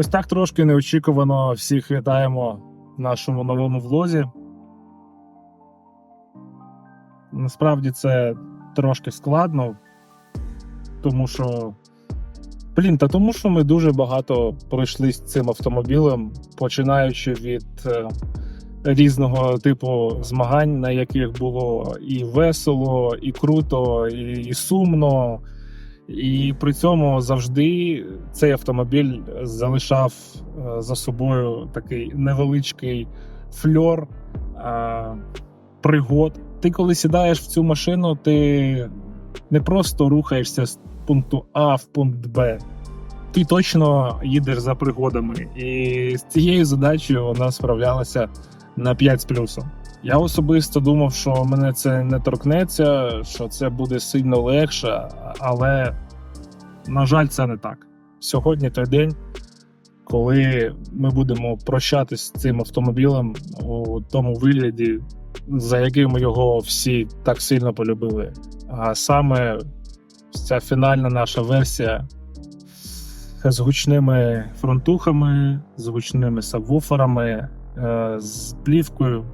Ось так трошки неочікувано всіх вітаємо в нашому новому влозі. Насправді це трошки складно, тому що. Блін, та тому що ми дуже багато пройшли з цим автомобілем, починаючи від е, різного типу змагань, на яких було і весело, і круто, і, і сумно. І при цьому завжди цей автомобіль залишав е, за собою такий невеличкий фльор е, пригод. Ти, коли сідаєш в цю машину, ти не просто рухаєшся з пункту А в пункт Б. Ти точно їдеш за пригодами. І з цією задачею вона справлялася на 5 з плюсом. Я особисто думав, що мене це не торкнеться, що це буде сильно легше, але, на жаль, це не так. Сьогодні той день, коли ми будемо прощатись з цим автомобілем у тому вигляді, за яким його всі так сильно полюбили. А саме ця фінальна наша версія з гучними фронтухами, з гучними сабвуферами, е, з плівкою,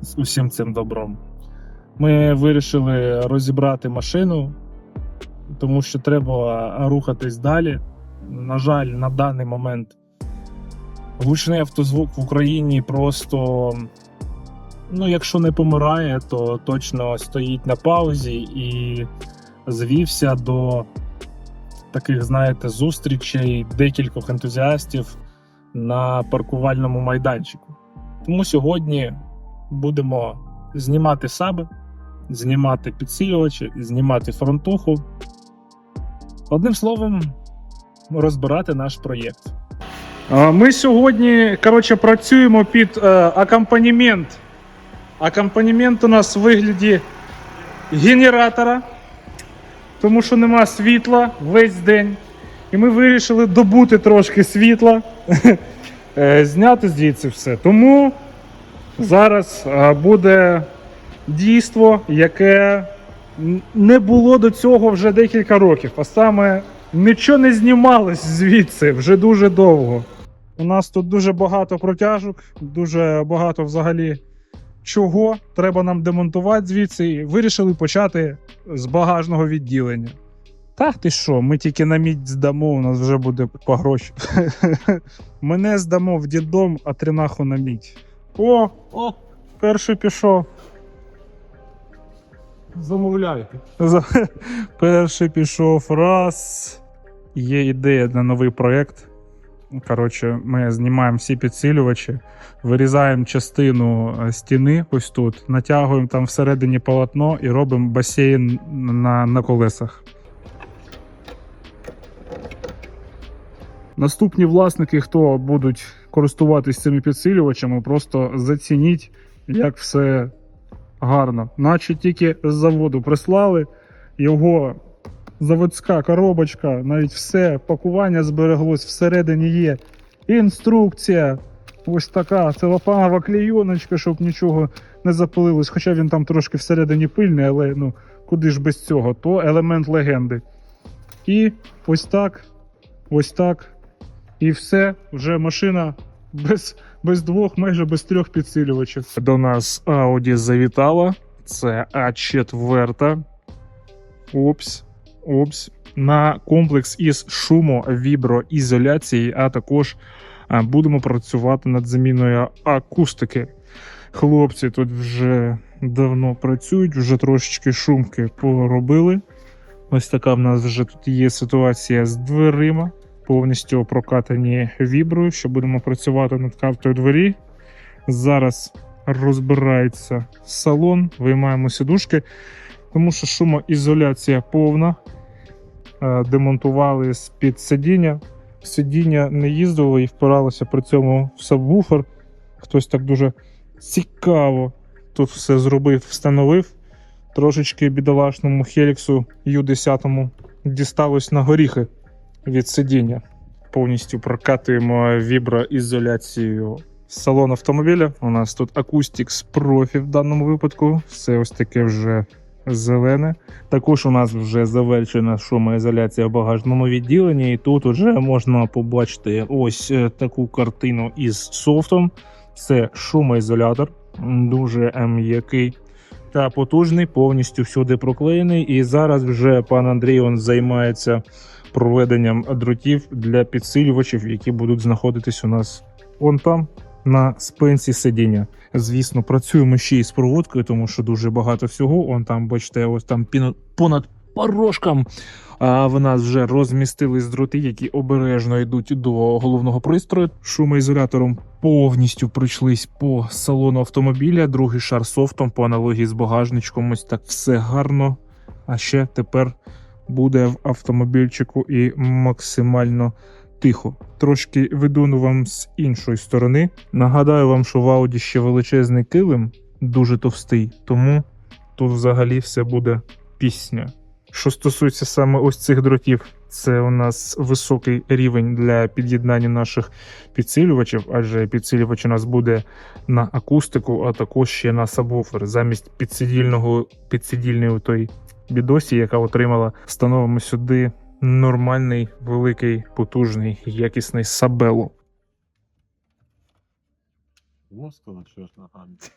з усім цим добром. Ми вирішили розібрати машину, тому що треба рухатись далі. На жаль, на даний момент гучний автозвук в Україні просто, ну, якщо не помирає, то точно стоїть на паузі і звівся до таких, знаєте, зустрічей декількох ентузіастів на паркувальному майданчику. Тому сьогодні будемо знімати саби, знімати підсилювачі, знімати фронтуху. Одним словом, розбирати наш проєкт. Ми сьогодні коротше, працюємо під е, акомпанемент. Акомпанемент у нас в вигляді генератора, тому що нема світла весь день. І ми вирішили добути трошки світла, е, зняти звідси все. Тому зараз е, буде дійство, яке не було до цього вже декілька років. А саме нічого не знімалось звідси вже дуже довго. У нас тут дуже багато протяжок, дуже багато взагалі чого треба нам демонтувати звідси. І вирішили почати з багажного відділення. Та ти що, ми тільки на мідь здамо, у нас вже буде по гроші. Мене здамо в дідом, а тринаху на мідь. О, о, перший пішов. Замовляйте. Перший пішов раз. Є ідея на новий проєкт. Коротше, ми знімаємо всі підсилювачі, вирізаємо частину е, стіни ось тут, натягуємо там всередині полотно і робимо басейн на, на колесах. Наступні власники, хто будуть користуватись цими підсилювачами, просто зацініть, як все гарно. Наче тільки з заводу прислали його заводська коробочка, навіть все, пакування збереглось, всередині є інструкція. Ось така целофанова клейоночка, щоб нічого не запалилось. Хоча він там трошки всередині пильний, але ну куди ж без цього, то елемент легенди. І ось так, ось так. І все, вже машина без, без двох, майже без трьох підсилювачів. До нас Audi завітала. Це А4. Опс. Опс. На комплекс із шумовіброізоляції, а також будемо працювати над заміною акустики. Хлопці тут вже давно працюють, вже трошечки шумки поробили. Ось така в нас вже тут є ситуація з дверима повністю прокатані віброю, що будемо працювати над картою двері. Зараз розбирається салон, виймаємо сідушки, тому що шумоізоляція повна. Е, Демонтували з-під сидіння. Сидіння не їздило і впиралося при цьому в сабвуфер. Хтось так дуже цікаво тут все зробив, встановив. Трошечки бідолашному Хеліксу Ю-10 дісталось на горіхи від сидіння. Повністю прокатуємо віброізоляцію салон автомобіля. У нас тут Acoustics Profi в даному випадку. Все ось таке вже зелене. Також у нас вже завершена шумоізоляція в багажному відділенні, і тут вже можна побачити ось е, таку картину із софтом. Це шумоізолятор, дуже м'який та потужний, повністю всюди проклеєний. І зараз вже пан Андрій он займається проведенням дротів для підсилювачів, які будуть знаходитись у нас вон там на спинці сидіння. Звісно, працюємо ще й з проводкою, тому що дуже багато всього. Он там, бачите, ось там понад порожком. А в нас вже розмістились дроти, які обережно йдуть до головного пристрою. Шумоізолятором повністю пройшлись по салону автомобіля. Другий шар софтом по аналогії з багажничком. Ось так все гарно. А ще тепер буде в автомобільчику і максимально тихо. Трошки видуну вам з іншої сторони. Нагадаю вам, що в Ауді ще величезний килим, дуже товстий, тому тут взагалі все буде пісня. Що стосується саме ось цих дротів, це у нас високий рівень для під'єднання наших підсилювачів, адже підсилювач у нас буде на акустику, а також ще на сабвуфер. Замість підсидільного підсидільної той бідосі, яка отримала, встановимо сюди нормальний, великий, потужний, якісний сабело. Можешь сказать, что я с?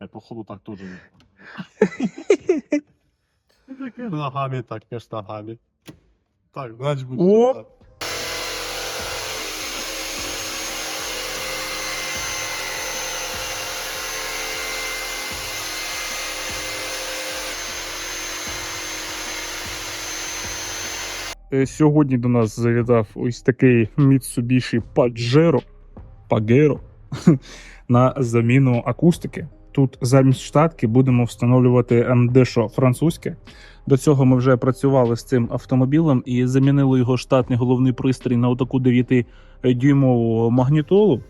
Я походу так тоже не Таке ногами, так я ж ногами. Так, значить буде. Сьогодні до нас завітав ось такий Mitsubishi Pajero, Pajero на заміну акустики. Тут замість штатки будемо встановлювати дещо французьке. До цього ми вже працювали з цим автомобілем і замінили його штатний головний пристрій на отаку 9-дюймову магнітолу.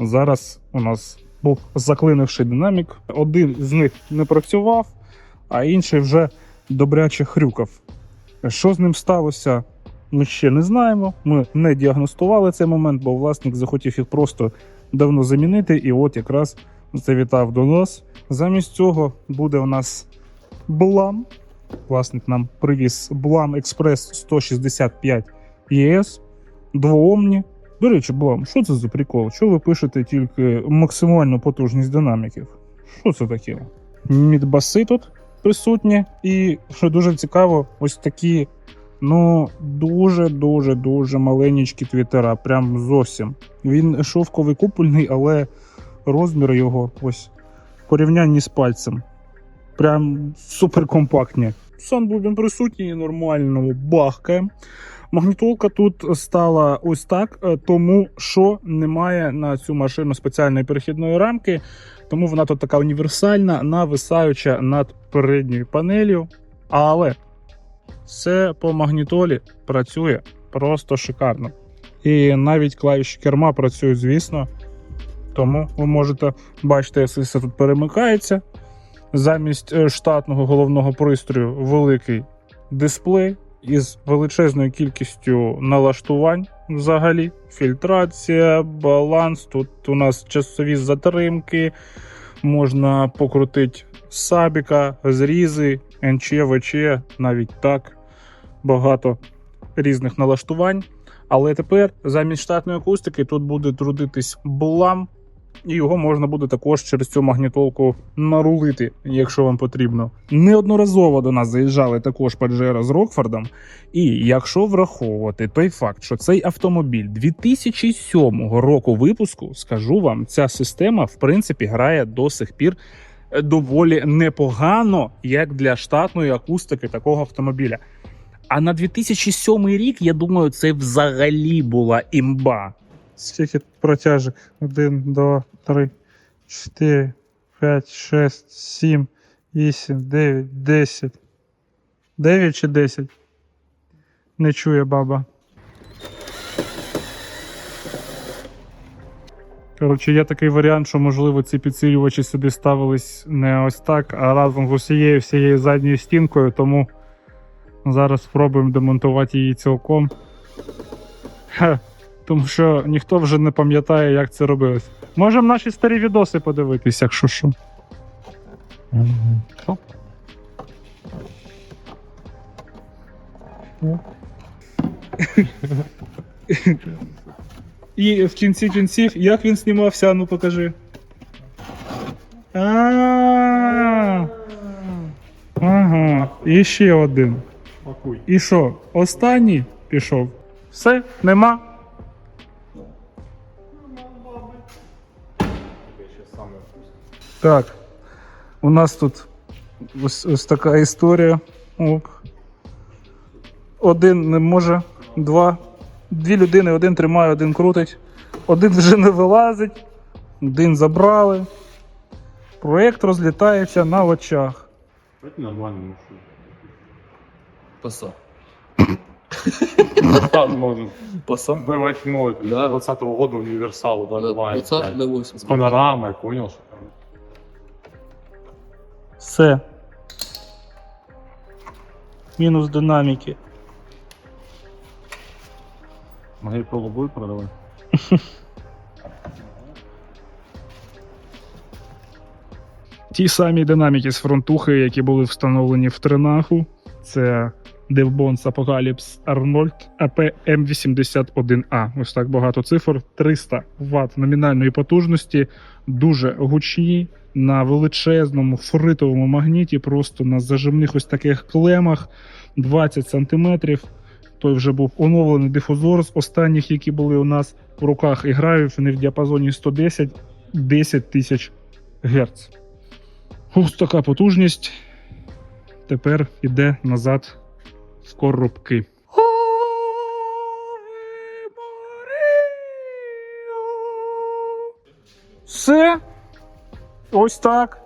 Зараз у нас був заклинивший динамік. Один з них не працював, а інший вже добряче хрюкав. Що з ним сталося, ми ще не знаємо. Ми не діагностували цей момент, бо власник захотів їх просто давно замінити, і от якраз завітав до нас. Замість цього буде у нас блам. Власник нам привіз блам Експрес 165 ЄС, двоомні. До речі, блам, що це за прикол? Що ви пишете тільки максимальну потужність динаміків? Що це таке? Мідбаси тут присутні, і що дуже цікаво, ось такі. Ну, дуже дуже дуже маленькі твітера, прям зовсім. Він шовковий купольний, але розмір його ось в порівнянні з пальцем. Прям суперкомпактні. Санбубін присутній, нормально бахкає. Магнітолка тут стала ось так, е, тому що немає на цю машину спеціальної перехідної рамки, тому вона тут така універсальна, нависаюча над передньою панелью. Але все по магнітолі працює просто шикарно. І навіть клавіші керма працюють, звісно. Тому ви можете бачити, як все тут перемикається. Замість е, штатного головного пристрою великий дисплей із величезною кількістю налаштувань взагалі. Фільтрація, баланс. Тут у нас часові затримки, можна покрутити сабіка, зрізи, НЧ, ВЧ, навіть так. Багато різних налаштувань. Але тепер замість штатної акустики тут буде трудитись блам, і його можна буде також через цю магнітолку нарулити, якщо вам потрібно. Неодноразово до нас заїжджали також Pajero з Рокфордом. І якщо враховувати той факт, що цей автомобіль 2007 року випуску, скажу вам, ця система в принципі грає до сих пір е, доволі непогано, як для штатної акустики такого автомобіля. А на 2007 рік, я думаю, це взагалі була імба. Скільки протяжок? 1, 2, 3, 4, 5, 6, 7, 8, 9, 10. 9 чи 10? Не чує баба. Коротше, є такий варіант, що можливо ці підсилювачі сюди ставились не ось так, а разом з усією всією задньою стінкою, тому зараз спробуємо демонтувати її цілком. Ха, тому що ніхто вже не пам'ятає, як це робилось. Можемо наші старі відоси подивитися, якщо що. І в кінці кінців, як він знімався, ну покажи. А. Ага, і ще один. І що? Останній пішов. Все, нема. Так. У нас тут ось, ось така історія. Оп. Один не може, два. Дві людини, один тримає, один крутить. Один вже не вилазить, один забрали. Проєкт розлітається на очах. Это нормально. Паса. Паса. B8 Да. 20 года универсал, да, бывает. Паса на 8. С панорамой, понял? Все. Мінус динаміки. Моей пробу будет продавать? Ті самі динаміки з фронтухи, які були встановлені в тренаху. Це DevBones Apocalypse Arnold AP M81A. Ось так багато цифр. 300 Вт номінальної потужності, дуже гучні. На величезному фритовому магніті, просто на зажимних ось таких клемах 20 см. Той вже був оновлений дифузор з останніх, які були у нас в руках, і грають вони в діапазоні 110 10 тисяч Гц. Ось така потужність. Тепер іде назад в коробки. Все. Ось так.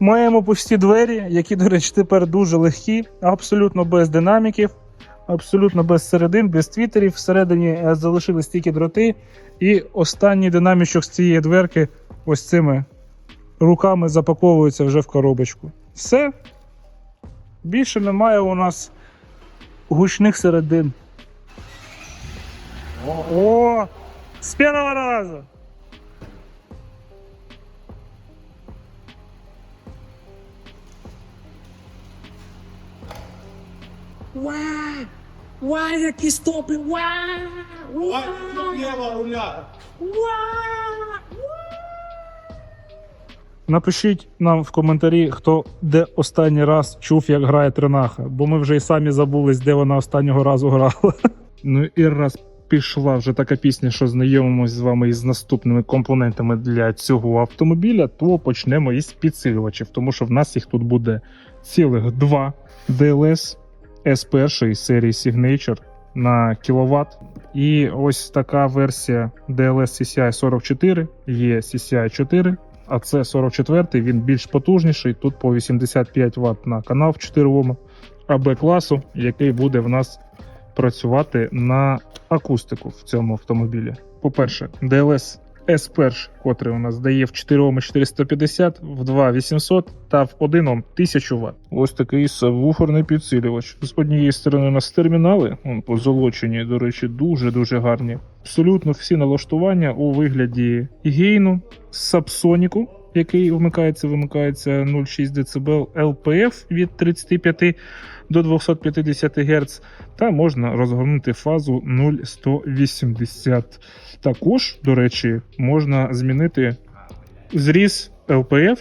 Маємо пусті двері, які, до речі, тепер дуже легкі, абсолютно без динаміків, абсолютно без середин, без твітерів. Всередині е, залишились тільки дроти. І останній динамічок з цієї дверки ось цими руками запаковується вже в коробочку. Все. Більше немає у нас гучних середин. О! З першого разу! Вау! Вау, які стопи! Вау! Вау! Напишіть нам в коментарі, хто де останній раз чув, як грає Тренаха, бо ми вже й самі забулись, де вона останнього разу грала. Ну і раз пішла вже така пісня, що знайомимось з вами із наступними компонентами для цього автомобіля, то почнемо із підсилювачів, тому що в нас їх тут буде цілих два DLS S1 серії Signature на кіловат. І ось така версія DLS CCI 44, є CCI 4, а це 44 він більш потужніший. Тут по 85 Вт на канал в 4 Ом, АБ класу, який буде в нас працювати на акустику в цьому автомобілі. По-перше, DLS S1, котрий у нас дає в 4 Ом 450, в 2 800 та в 1 Ом 1000 Вт. Ось такий сабвуферний підсилювач. З однієї сторони у нас термінали, вон позолочені, до речі, дуже-дуже гарні. Абсолютно всі налаштування у вигляді гейну, сабсоніку, який вмикається, вимикається 0,6 дБ, LPF від 35 до 250 Гц, та можна розгорнути фазу 0,180. Також, до речі, можна змінити зріз LPF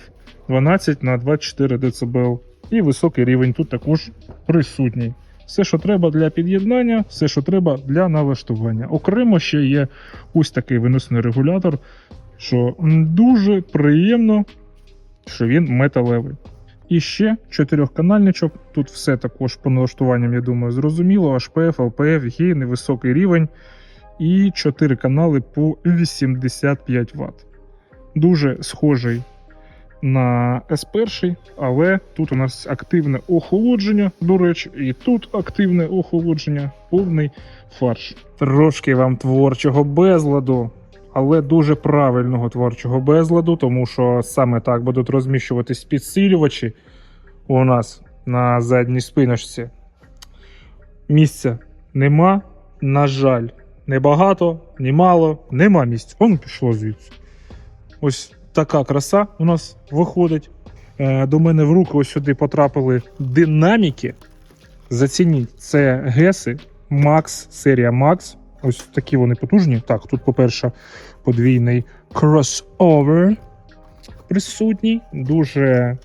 12 на 24 дБ. І високий рівень тут також присутній. Все, що треба для під'єднання, все, що треба для налаштування. Окремо ще є ось такий виносний регулятор, що дуже приємно, що він металевий. І ще чотирьохканальничок. Тут все також по налаштуванням, я думаю, зрозуміло. HPF, LPF, гейн, високий рівень. І 4 канали по 85 Вт. Дуже схожий на S1, але тут у нас активне охолодження, до речі, і тут активне охолодження, повний фарш. Трошки вам творчого безладу, але дуже правильного творчого безладу, тому що саме так будуть розміщуватись підсилювачі у нас на задній спиночці. Місця нема, на жаль, не багато, ні мало, нема місця. Воно пішло звідси. Ось така краса у нас виходить. Е, До мене в руки ось сюди потрапили динаміки. Зацініть, це геси Max, серія Max. Ось такі вони потужні. Так, тут, по-перше, подвійний кросовер присутній. Дуже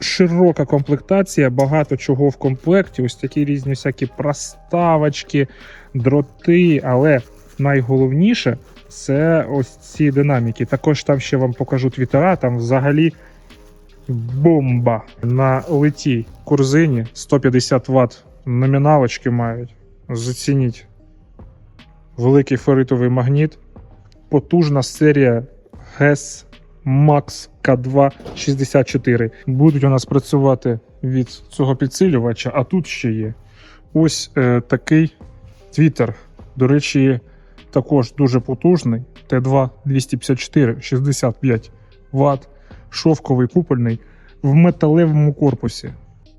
широка комплектація, багато чого в комплекті. Ось такі різні всякі проставочки, дроти. Але найголовніше це ось ці динаміки. Також там ще вам покажу твітера. Там взагалі бомба на литій курзині 150 Вт номіналочки мають. Зацініть великий ферритовий магніт, потужна серія GES Max K2 64. Будуть у нас працювати від цього підсилювача, а тут ще є ось е, такий твіттер. До речі, також дуже потужний. Т2 254 65 Вт, шовковий купольний в металевому корпусі.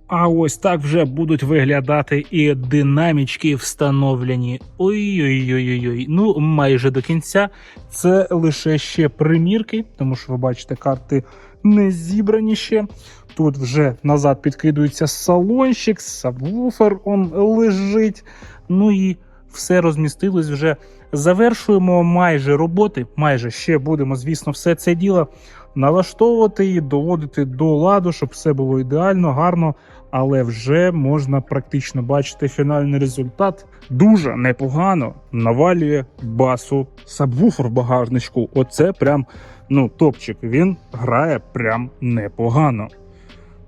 А ось так вже будуть виглядати і динамічки встановлені. Ой-ой-ой-ой. Ну, майже до кінця. Це лише ще примірки, тому що ви бачите, карти не зібрані ще. Тут вже назад підкидується салончик, сабвуфер он лежить. Ну і все розмістилось вже. Завершуємо майже роботи. Майже ще будемо, звісно, все це діло налаштовувати і доводити до ладу, щоб все було ідеально, гарно. Але вже можна практично бачити фінальний результат. Дуже непогано навалює басу сабвуфер в багажничку. Оце прям ну топчик. Він грає прям непогано.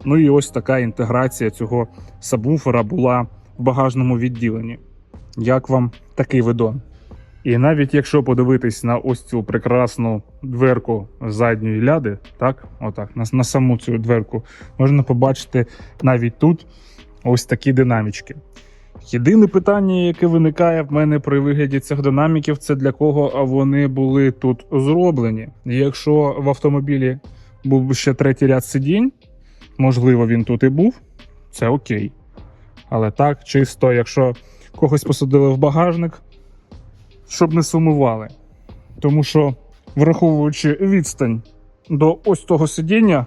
Ну і ось така інтеграція цього сабвуфера була в багажному відділенні. Як вам такий видон? І навіть якщо подивитись на ось цю прекрасну дверку задньої ляди, так, отак, на, на саму цю дверку, можна побачити навіть тут ось такі динамічки. Єдине питання, яке виникає в мене при вигляді цих динаміків, це для кого вони були тут зроблені. Якщо в автомобілі був ще третій ряд сидінь, можливо, він тут і був, це окей. Але так, чисто, якщо когось посадили в багажник, щоб не сумували. Тому що, враховуючи відстань до ось того сидіння,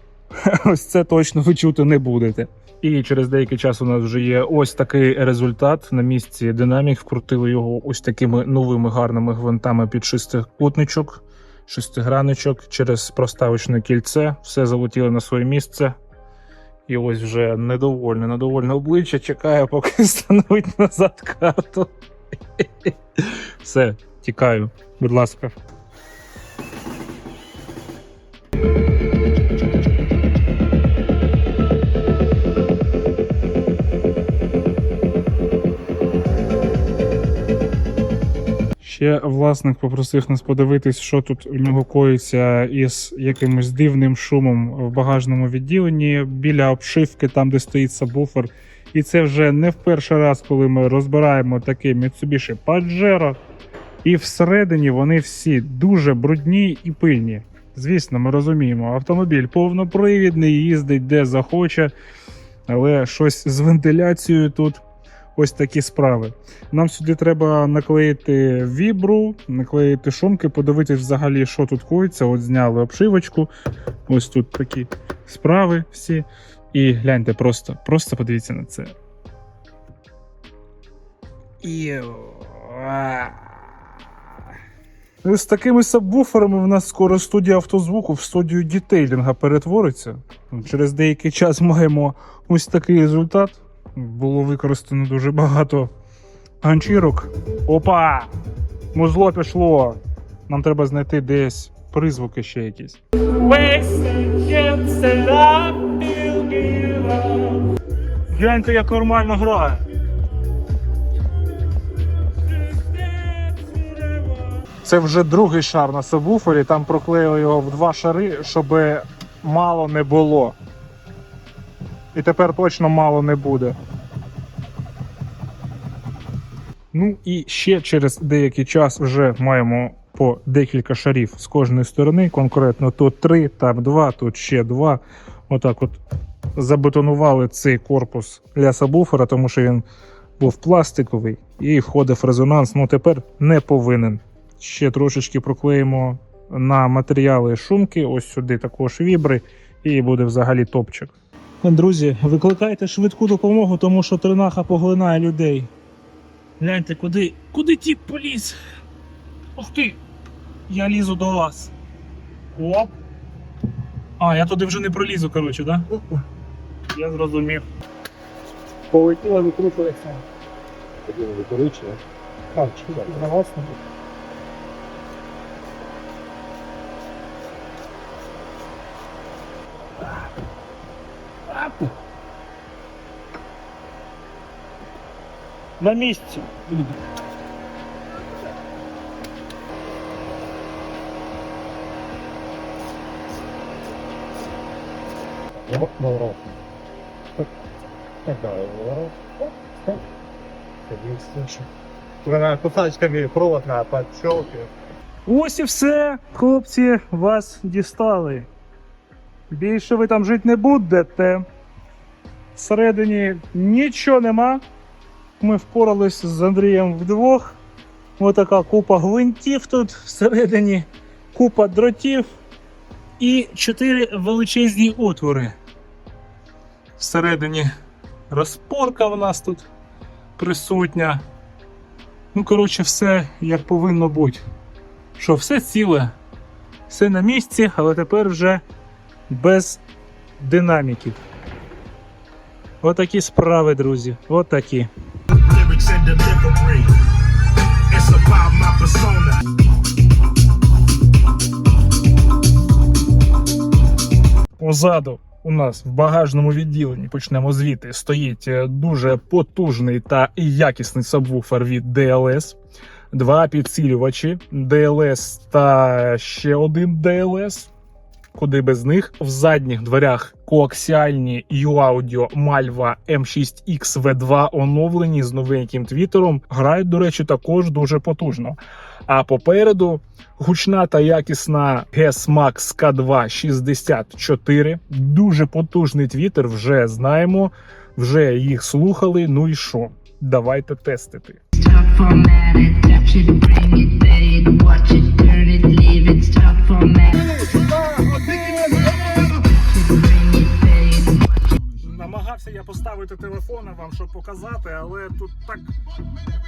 ось це точно ви чути не будете. І через деякий час у нас вже є ось такий результат. На місці динамік вкрутили його ось такими новими гарними гвинтами під шестикутничок, шестиграничок через проставочне кільце. Все залетіло на своє місце. І ось вже недовольне, недовольне обличчя чекає, поки встановить назад карту. Все, тікаю, будь ласка. Ще власник попросив нас подивитись, що тут у нього коїться із якимось дивним шумом в багажному відділенні біля обшивки, там де стоїть сабвуфер. І це вже не в перший раз, коли ми розбираємо такий Mitsubishi Pajero. І всередині вони всі дуже брудні і пильні. Звісно, ми розуміємо, автомобіль повнопривідний, їздить де захоче, але щось з вентиляцією тут ось такі справи. Нам сюди треба наклеїти вібру, наклеїти шумки, подивитись взагалі, що тут коїться. От зняли обшивочку. Ось тут такі справи всі. І гляньте, просто, просто подивіться на це. Ну, З такими сабвуферами в нас скоро студія автозвуку в студію дітейлінга перетвориться. Через деякий час маємо ось такий результат. Було використано дуже багато ганчірок. Опа! Музло пішло. Нам треба знайти десь призвуки ще якісь. Гляньте, як нормально грає. Це вже другий шар на сабвуфері, там проклеїли його в два шари, щоб мало не було. І тепер точно мало не буде. Ну і ще через деякий час вже маємо по декілька шарів з кожної сторони. Конкретно тут три, там два, тут ще два. Отак от забетонували цей корпус для сабвуфера, тому що він був пластиковий і входив резонанс. Ну тепер не повинен. Ще трошечки проклеїмо на матеріали шумки. Ось сюди також вібри. і буде взагалі топчик. Друзі, викликайте швидку допомогу, тому що тринаха поглинає людей. Гляньте, куди, куди тіп поліз? Ух ти! Я лізу до вас. Оп. А, я туди вже не пролізу, коротше, да? Я зрозумів. Полетіла викручується. Викоричує. Так, на вас не буде. На місці. Поворот. Так, да, поворот. Так. Вона кусачками провод на подщелки. Ось і все, хлопці, вас дістали. Більше ви там жити не будете. Всередині нічого нема. Ми впорались з Андрієм вдвох. Ось така купа гвинтів тут всередині, купа дротів і чотири величезні отвори. Всередині розпорка в нас тут присутня. Ну, коротше, все як повинно бути що все ціле, все на місці, але тепер вже без динаміків. Отакі справи, друзі. Отакі. lyrics and у нас в багажному відділенні, почнемо звідти, стоїть е, дуже потужний та якісний сабвуфер від DLS. Два підсилювачі DLS та ще один DLS. Куди без них в задніх дверях коаксіальні U-Audio Malva M6X V2 оновлені з новеньким твіттером. Грають, до речі, також дуже потужно. А попереду гучна та якісна GES Max K2 64. Дуже потужний твітер, вже знаємо, вже їх слухали. Ну і що? Давайте тестити. Stop Намагався я поставити телефони вам, щоб показати, але тут так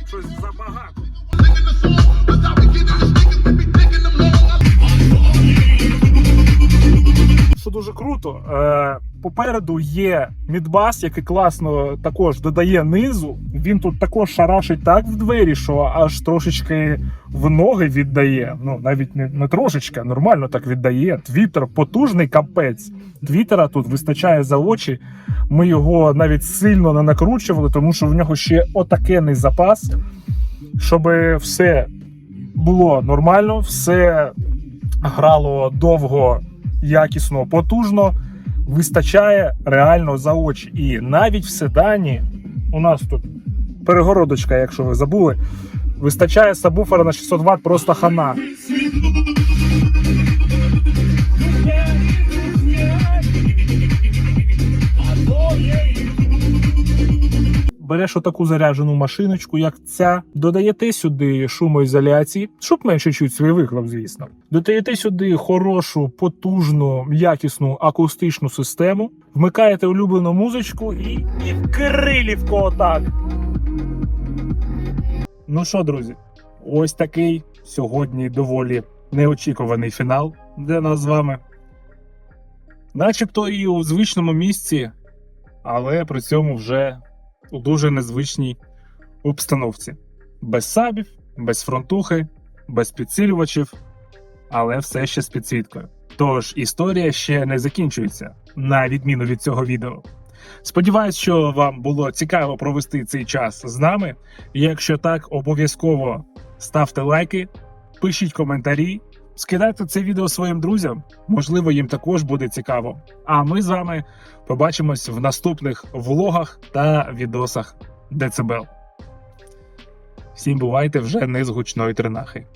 щось забагато. Що дуже круто. Е, попереду є мідбас, який класно також додає низу. Він тут також шарашить так в двері, що аж трошечки в ноги віддає. Ну навіть не, не трошечки, а нормально так віддає. Твіттер потужний капець. Твіттера тут вистачає за очі. Ми його навіть сильно не накручували, тому що в нього ще отакенний запас, щоб все було нормально, все грало довго, якісно, потужно. Вистачає реально за очі. І навіть в седані у нас тут перегородочка, якщо ви забули, вистачає сабвуфера на 600 Вт просто хана. Береш отаку заряджену машиночку, як ця, додаєте сюди шумоізоляції, щоб менше чуть свій вихлоп, звісно. Додаєте сюди хорошу, потужну, якісну акустичну систему, вмикаєте улюблену музичку і, в крилівку отак. Ну що, друзі, ось такий сьогодні доволі неочікуваний фінал для нас з вами. Начебто і у звичному місці, але при цьому вже у дуже незвичній обстановці. Без сабів, без фронтухи, без підсилювачів, але все ще з підсвіткою. Тож історія ще не закінчується, на відміну від цього відео. Сподіваюсь, що вам було цікаво провести цей час з нами. Якщо так, обов'язково ставте лайки, пишіть коментарі, скидайте це відео своїм друзям. Можливо, їм також буде цікаво. А ми з вами побачимось в наступних влогах та відосах Децибел. Всім бувайте вже не з гучної тринахи.